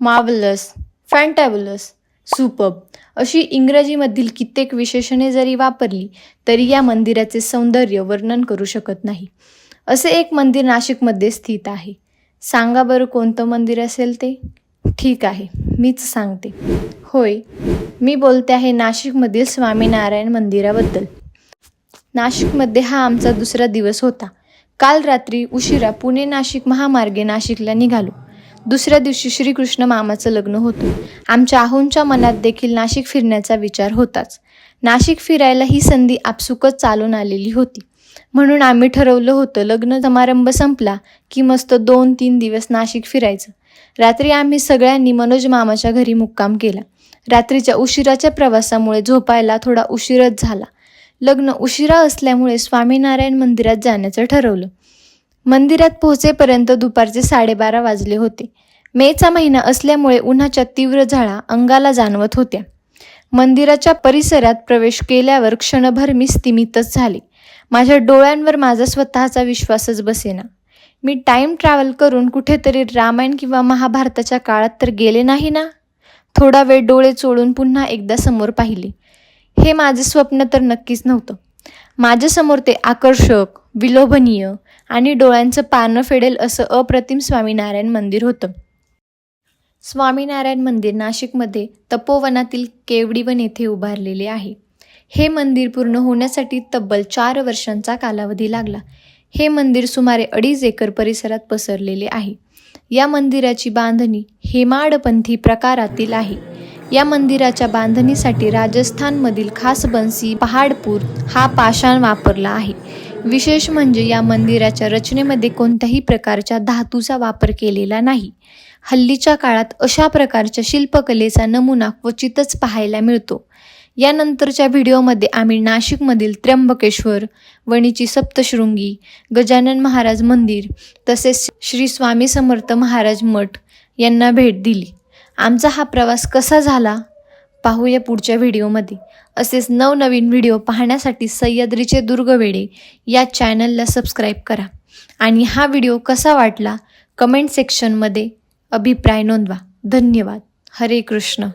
मावलस फॅन्टॅबुलस superb अशी इंग्रजीमधील कित्येक विशेषणे जरी वापरली तरी या मंदिराचे सौंदर्य वर्णन करू शकत नाही. असे एक मंदिर नाशिकमध्ये स्थित आहे. सांगा बरं कोणतं मंदिर असेल ते? ठीक आहे मीच सांगते. होय मी बोलते आहे नाशिकमधील स्वामीनारायण मंदिराबद्दल. नाशिकमध्ये हा आमचा दुसरा दिवस होता. काल रात्री उशिरा पुणे नाशिक महामार्गे नाशिकला निघालो. दुसऱ्या दिवशी श्रीकृष्ण मामाचं लग्न होतं. आमच्या आहोंच्या मनात देखील नाशिक फिरण्याचा विचार होताच. नाशिक फिरायला ही संधी आपसुकच चालून आलेली होती. म्हणून आम्ही ठरवलं होतं लग्न समारंभ संपला की मस्त दोन तीन दिवस नाशिक फिरायचं. रात्री आम्ही सगळ्यांनी मनोज मामाच्या घरी मुक्काम केला. रात्रीच्या उशिराच्या प्रवासामुळे झोपायला थोडा उशीरच झाला. लग्न उशिरा असल्यामुळे स्वामीनारायण मंदिरात जाण्याचं ठरवलं. मंदिरात पोहोचेपर्यंत दुपारचे साडेबारा वाजले होते. मेचा महिना असल्यामुळे उन्हाच्या तीव्र झाळा अंगाला जाणवत होत्या. मंदिराच्या परिसरात प्रवेश केल्यावर क्षणभर मी स्तिमितच झाले. माझ्या डोळ्यांवर माझा स्वतःचा विश्वासच बसेना. मी टाईम ट्रॅव्हल करून कुठेतरी रामायण किंवा महाभारताच्या काळात तर गेले नाही ना? थोडा वेळ डोळे चोळून पुन्हा एकदा समोर पाहिले. हे माझे स्वप्न तर नक्कीच नव्हतं. माझ्यासमोर ते आकर्षक विलोभनीय आणि डोळ्यांचं पानं फेडेल असं अप्रतिम स्वामीनारायण मंदिर होतं. स्वामीनारायण मंदिर नाशिकमध्ये तपोवनातील केवडीवन येथे उभारलेले आहे. हे मंदिर पूर्ण होण्यासाठी तब्बल चार वर्षांचा कालावधी लागला. हे मंदिर सुमारे अडीच एकर परिसरात पसरलेले आहे. या मंदिराची बांधणी हेमाडपंथी प्रकारातील आहे. या मंदिराच्या बांधणीसाठी राजस्थानमधील खास बन्सी पहाडपूर हा पाषाण वापरला आहे. विशेष म्हणजे या मंदिराच्या रचनेमध्ये कोणत्याही प्रकारच्या धातूचा वापर केलेला नाही. हल्लीच्या काळात अशा प्रकारच्या शिल्पकलेचा नमुना क्वचितच पाहायला मिळतो. यानंतरच्या व्हिडिओमध्ये आम्ही नाशिकमधील त्र्यंबकेश्वर वणीची सप्तशृंगी गजानन महाराज मंदिर तसेच श्री स्वामी समर्थ महाराज मठ यांना भेट दिली. आमचा हा प्रवास कसा झाला? पाहूया पुढच्या व्हिडिओमध्ये. असेच नवनवीन व्हिडिओ पाहण्यासाठी सह्याद्रीचे दुर्गवेडे या चॅनलला सबस्क्राईब करा. आणि हा व्हिडिओ कसा वाटला? कमेंट सेक्शनमध्ये अभिप्राय नोंदवा. धन्यवाद. हरे कृष्ण.